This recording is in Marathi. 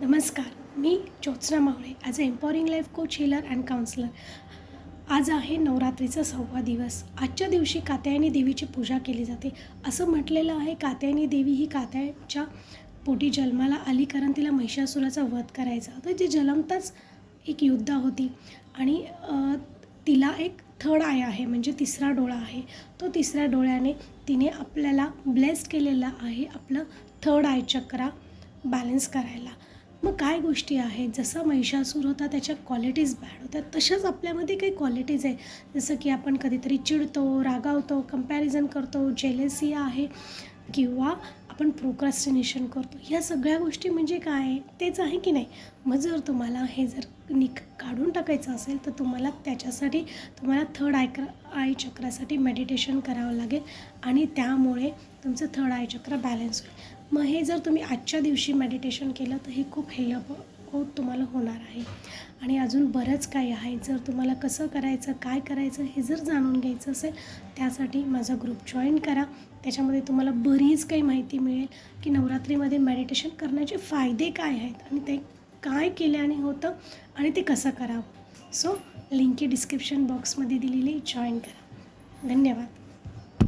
नमस्कार मी Jyotsna Mawale as a empowering life coach healer and counsellor आज आहे नवरात्रीचा सहावा दिवस. आजच्या दिवशी कात्यायनी देवीची पूजा केली जाते. असं म्हटलेलं आहे कात्यायनी देवी ही कात्याच्या पोटी जन्माला आली कारण तिला महिषासुराचा वध करायचा. तर जे जलमताच एक योद्धा होती आणि तिला एक थर्ड आय आहे म्हणजे तिसरा डोळा आहे. तो तिसऱ्या डोळ्याने तिने आपल्याला ब्लेस केलेला आहे आपलं थर्ड आय चक्रा बॅलन्स करायला. मग काय गोष्टी आहेत? जसं महिषासूर होता त्याच्या क्वालिटीज बॅड होत्या. तशाच आपल्यामध्ये काही क्वालिटीज आहे जसं की आपण कधीतरी चिडतो रागावतो कंपॅरिझन करतो जेलेसिया आहे किंवा आपण प्रोक्रस्टिनेशन करतो. ह्या सगळ्या गोष्टी म्हणजे काय? आहे तेच आहे की नाही? मग जर तुम्हाला हे जर निक काढून टाकायचं असेल तर तुम्हाला त्याच्यासाठी तुम्हाला थर्ड आय आय चक्रासाठी मेडिटेशन करावं लागेल आणि त्यामुळे तुमचं थर्ड आय चक्र बॅलन्स होईल. मग हे जर तुम्ही आजच्या दिवशी मेडिटेशन केलं तर हे खूप हेल्प होत तुम्हाला होणार आहे. आणि अजून बरंच काही आहे. जर तुम्हाला कसं करायचं काय करायचं हे जर जाणून घ्यायचं असेल त्यासाठी माझा ग्रुप जॉईन करा. त्याच्यामध्ये तुम्हाला बरीच काही माहिती मिळेल की नवरात्रीमध्ये मेडिटेशन करण्याचे फायदे काय आहेत आणि ते काय केल्याने होतं आणि ते कसं करावं. सो लिंक डिस्क्रिप्शन बॉक्समध्ये दिलेली जॉईन करा. धन्यवाद.